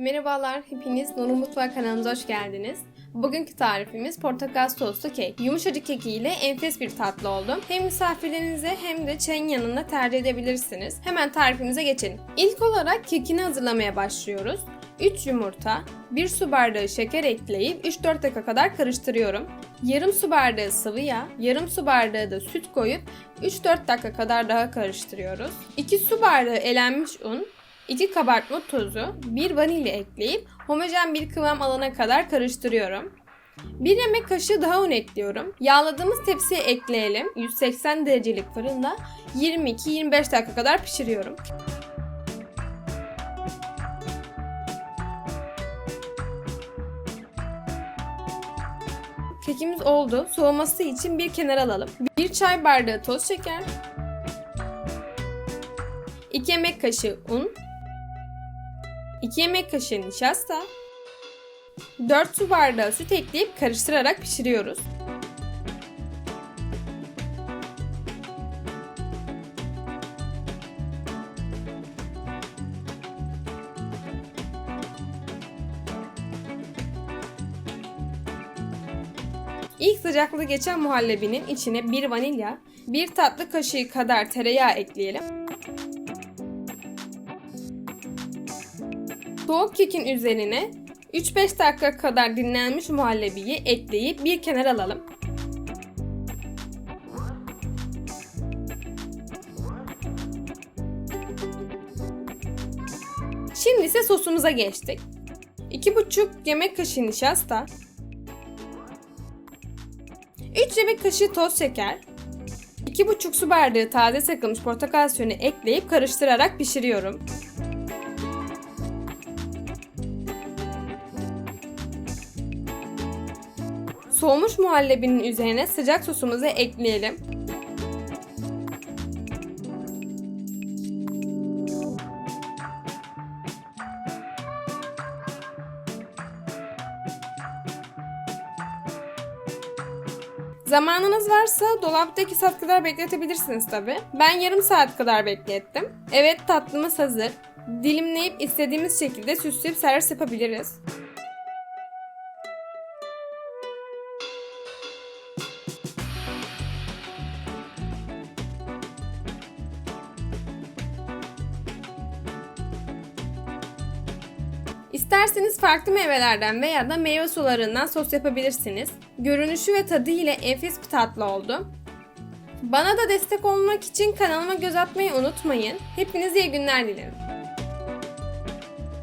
Merhabalar, hepiniz Nur'un Mutfağı kanalımıza hoş geldiniz. Bugünkü tarifimiz portakal soslu kek. Yumuşacık keki ile enfes bir tatlı oldu. Hem misafirlerinize hem de çayın yanında tercih edebilirsiniz. Hemen tarifimize geçelim. İlk olarak kekini hazırlamaya başlıyoruz. 3 yumurta, 1 su bardağı şeker ekleyip 3-4 dakika kadar karıştırıyorum. Yarım su bardağı sıvı yağ, yarım su bardağı da süt koyup 3-4 dakika kadar daha karıştırıyoruz. 2 su bardağı elenmiş un, 2 kabartma tozu, 1 vanilya ekleyip homojen bir kıvam alana kadar karıştırıyorum. 1 yemek kaşığı daha un ekliyorum. Yağladığımız tepsiye ekleyelim. 180 derecelik fırında 22-25 dakika kadar pişiriyorum. Kekimiz oldu. Soğuması için bir kenara alalım. 1 çay bardağı toz şeker, 2 yemek kaşığı un, 2 yemek kaşığı nişasta, 4 su bardağı süt ekleyip karıştırarak pişiriyoruz. İlk sıcaklığı geçen muhallebinin içine bir vanilya, bir tatlı kaşığı kadar tereyağı ekleyelim. Soğuk kekin üzerine 3-5 dakika kadar dinlenmiş muhallebiyi ekleyip bir kenara alalım. Şimdi ise sosumuza geçtik. 2,5 yemek kaşığı nişasta, 3 yemek kaşığı toz şeker, 2,5 su bardağı taze sıkılmış portakal suyunu ekleyip karıştırarak pişiriyorum. Soğumuş muhallebinin üzerine sıcak sosumuzu ekleyelim. Zamanınız varsa dolapta 2 saat kadar bekletebilirsiniz tabi. Ben yarım saat kadar beklettim. Evet tatlımız hazır. Dilimleyip istediğimiz şekilde süsleyip servis yapabiliriz. İsterseniz farklı meyvelerden veya da meyve sularından sos yapabilirsiniz. Görünüşü ve tadı ile enfes bir tatlı oldu. Bana da destek olmak için kanalıma göz atmayı unutmayın. Hepinize iyi günler dilerim.